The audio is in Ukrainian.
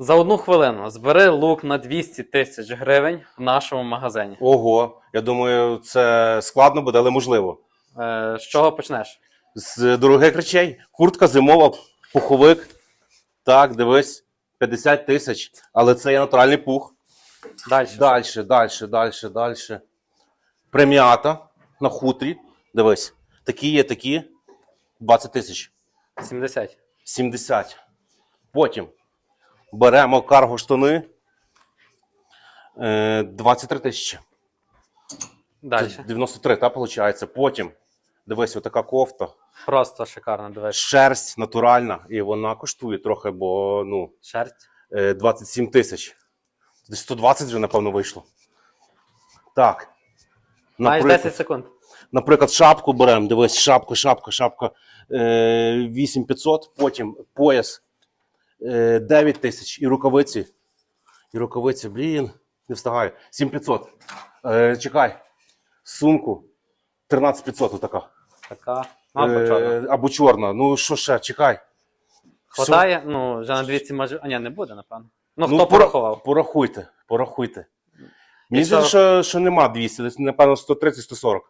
За одну хвилину збери лук на 200 тисяч гривень в нашому магазині. Ого, я думаю, це складно буде, але можливо. Е, з чого почнеш? З дорогих речей. Куртка зимова, пуховик. Так, дивись, 50 тисяч. Але це є натуральний пух. Далі. Дальше, дальше, дальше, дальше. Преміата на хутрі. Дивись. Такі є такі. 20 тисяч. 70. 70. Потім беремо карго штани. Е, 23 тисячі. Далі. 93, так, виходить. Потім, дивись, отака кофта. Просто шикарно, дивись. Шерсть натуральна, і вона коштує трохи, бо ну, Шерсть. е, 27 тисяч. Десь 120 вже, напевно, вийшло. Так. Маєш 10 секунд. наприклад, шапку беремо. Дивись, шапка, шапка, шапка. Е, 8500, потім пояс е, 9 тисяч і рукавиці. І рукавиці, блін, не встигаю. 7500. Е, чекай. Сумку 13500 отака. Така. Або Е, чорна. або чорна. Ну що ще, чекай. Хватає, ну, вже на 200 може. А ні, не буде, напевно. Ну, Ну, хто пора- порахував? Порахуйте, порахуйте. Мені здається, що, що нема 200, десь, напевно, 130-140.